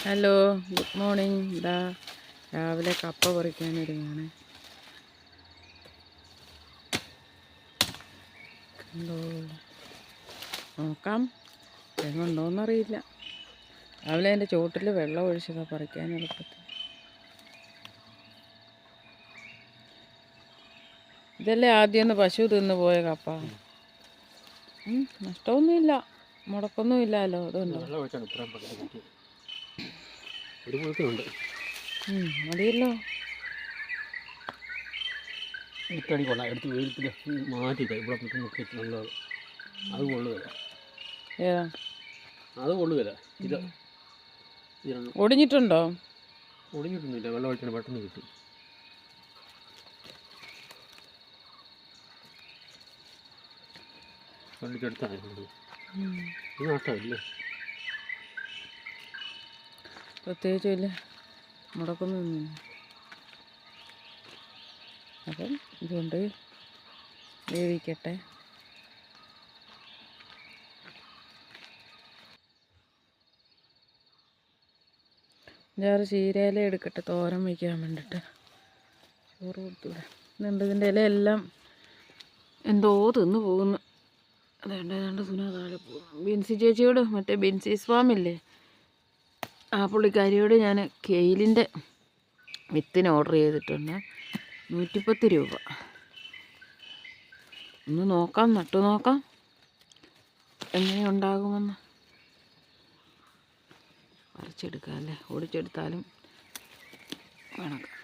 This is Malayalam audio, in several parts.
ഹലോ ഗുഡ് മോർണിംഗ് ഇതാ രാവിലെ കപ്പ പറിക്കാൻ കണ്ടോ? നോക്കാം. തെങ്ങുണ്ടോയെന്നറിയില്ല രാവിലെ എന്റെ ചുവട്ടിൽ വെള്ളം ഒഴിച്ചതാ പറിക്കാൻ എളുപ്പത്തിൽ. ഇതല്ലേ ആദ്യം ഒന്ന് പശു തിന്നു പോയ കപ്പ? നഷ്ടമൊന്നുമില്ല. മുടക്കൊന്നുമില്ലല്ലോ അതുണ്ടോ വെള്ളം ഒഴിച്ചാണ് ഇത്രയും പക്കത്ത് കിട്ടിയത് ഒരു ഉം, മതിയല്ലോ. ഇട്ടടി കൊള്ളാം. എടുത്ത് വെയിലത്തിൽ മാറ്റിയിട്ട്. ഇവിടെ മുക്കി നല്ലത് അത് കൊള്ളുകയില്ല ഏതാ? അത് കൊള്ളുകയില്ല ഇത് ഒടിഞ്ഞിട്ടുണ്ടോ? ഒടിഞ്ഞിട്ടൊന്നുമില്ല. വെള്ളം ഒഴിച്ചാൽ പെട്ടെന്ന് കിട്ടി. ഇത് നഷ്ടമില്ലേ പ്രത്യേകിച്ച് വലിയ മുടക്കൊന്നും അപ്പം ഇതുകൊണ്ട് വേവിക്കട്ടെ. ഞാറ് ചീരയില എടുക്കട്ടെ തോരൻ വയ്ക്കാൻ വേണ്ടിയിട്ട് ചോറ് കൊടുത്തൂടെ. ഇതുണ്ട് ഇല എല്ലാം എന്തോ തിന്നു പോകുന്നു. അതുകൊണ്ട് ഏതാണ്ട് താഴെ പോകുന്നു. ബിൻസി ചേച്ചിയോട് മറ്റേ ബിൻസി ഫാമില്ലേ ആ പുള്ളിക്കാരിയോട് ഞാൻ കെയിലിന്റെ വിത്തിന് ഓർഡർ ചെയ്തിട്ടുണ്ട്. നൂറ്റിപ്പത്ത് രൂപ. ഒന്ന് നോക്കാം നട്ടു നോക്കാം. എങ്ങനെ ഉണ്ടാകുമെന്ന്. പറിച്ചെടുക്കാം അല്ലേ? ഓടിച്ചെടുത്താലും കണക്കാം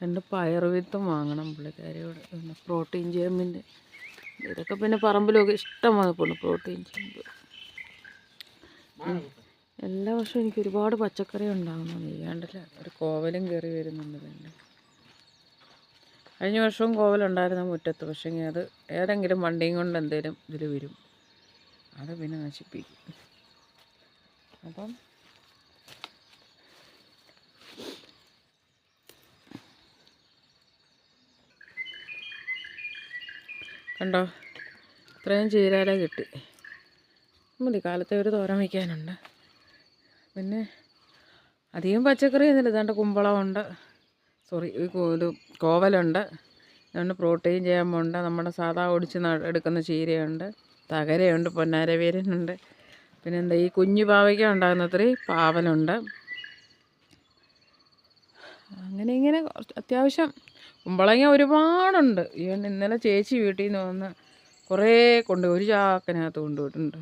രണ്ട് പയർ വിത്തും വാങ്ങണം പുള്ളിക്കാരിയോട് പിന്നെ പ്രോട്ടീൻ ചേമ്പിന്റെ ഇതൊക്കെ പിന്നെ പറമ്പിലൊക്കെ ഇഷ്ടമായി പോണു പ്രോട്ടീൻ ചേമ്പ്. എല്ലാ വർഷവും എനിക്ക് ഒരുപാട് പച്ചക്കറി ഉണ്ടാകുന്നു ചെയ്യാണ്ടല്ല ഒരു കോവലും കയറി വരുന്നുണ്ട് തന്നെ കഴിഞ്ഞ വർഷവും കോവലുണ്ടായിരുന്നു മുറ്റത്ത് പക്ഷേ അത് ഏതെങ്കിലും വണ്ടിയും കൊണ്ട് എന്തെങ്കിലും ഇതിൽ വരും. അത് പിന്നെ നശിപ്പിക്കും. അപ്പം കണ്ടോ? ഇത്രയും ചീരാല കിട്ടി. മതി കാലത്തെ ഒരു തോരം വയ്ക്കാനുണ്ട്. പിന്നെ അധികം പച്ചക്കറി ഒന്നുമില്ല. ഇതാണ്ട് കുമ്പളമുണ്ട്. സോറി ഒരു കോവലുണ്ട്. അതുകൊണ്ട് പ്രോട്ടീൻ ചെയ്യാമുണ്ട് നമ്മുടെ സാധാ ഒടിച്ച് എടുക്കുന്ന ചീരയുണ്ട്. തകരയുണ്ട് പൊന്നാരവേരനുണ്ട്. പിന്നെന്താ ഈ കുഞ്ഞു പാവയ്ക്ക ഉണ്ടാകുന്ന പാവലുണ്ട്. അങ്ങനെ ഇങ്ങനെ അത്യാവശ്യം കുമ്പളങ്ങ ഒരുപാടുണ്ട്. ഈവൻ ഇന്നലെ ചേച്ചി വീട്ടിൽ നിന്ന് വന്ന് കുറേ കൊണ്ട് ഒരു ചാക്കിനകത്ത് കൊണ്ടുപോയിട്ടുണ്ട്.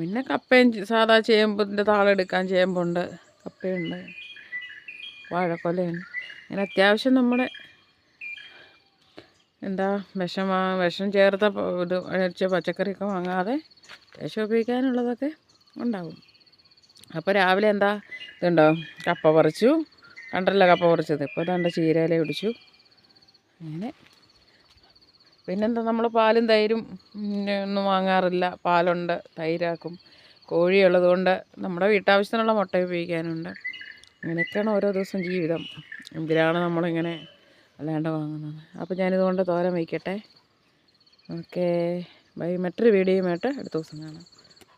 പിന്നെ കപ്പയും സാധാ ചേമ്പിന്റെ താളെടുക്കാൻ ചേമ്പുണ്ട് കപ്പയുണ്ട് വാഴക്കൊലയുണ്ട്. അങ്ങനെ അത്യാവശ്യം നമ്മുടെ എന്താ വിഷം വിഷം ചേർത്ത ഇത് അഴിച്ച പച്ചക്കറിയൊക്കെ വാങ്ങാതെ അത്യാവശ്യം ഉപയോഗിക്കാനുള്ളതൊക്കെ ഉണ്ടാവും അപ്പോൾ രാവിലെ എന്താ ഇതുണ്ടോ? കപ്പ പറിച്ചു. കണ്ടല്ലോ കപ്പ പറിച്ചത്. ഇപ്പോൾ രണ്ട് ചീരയില ഒടിച്ചു അങ്ങനെ. പിന്നെന്താ നമ്മൾ പാലും തൈരും ഒന്നും വാങ്ങാറില്ല. പാലുണ്ട് തൈരാക്കും. കോഴിയുള്ളത് കൊണ്ട് നമ്മുടെ വീട്ടാവശ്യത്തിനുള്ള മുട്ട ഉപയോഗിക്കാനുണ്ട്. അങ്ങനെയൊക്കെയാണ് ഓരോ ദിവസം ജീവിതം. എന്തിനാണ് നമ്മളിങ്ങനെ അല്ലാണ്ട് വാങ്ങുന്നത്? അപ്പോൾ ഞാനിതുകൊണ്ട് തോരം വയ്ക്കട്ടെ. ഓക്കേ. ബൈ. മറ്റൊരു വീഡിയോയുമായിട്ട് അടുത്ത ദിവസം കാണാം.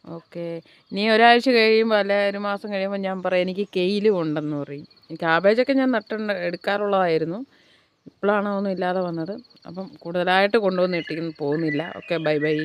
ഓക്കെ. ഇനി ഒരാഴ്ച കഴിയുമ്പോൾ അല്ലെ ഒരു മാസം കഴിയുമ്പോൾ ഞാൻ പറയാം എനിക്ക് കെയിലും ഉണ്ടെന്ന് പറയും. ക്യാബേജൊക്കെ ഞാൻ നട്ടുണ്ട് എടുക്കാറുള്ളതായിരുന്നു. ഇപ്പോഴാണ് ഒന്നും ഇല്ലാതെ വന്നത്. അപ്പം കൂടുതലായിട്ട് കൊണ്ടുവന്ന് ഇട്ടിരിക്കുന്നു പോകുന്നില്ല. Okay bye bye.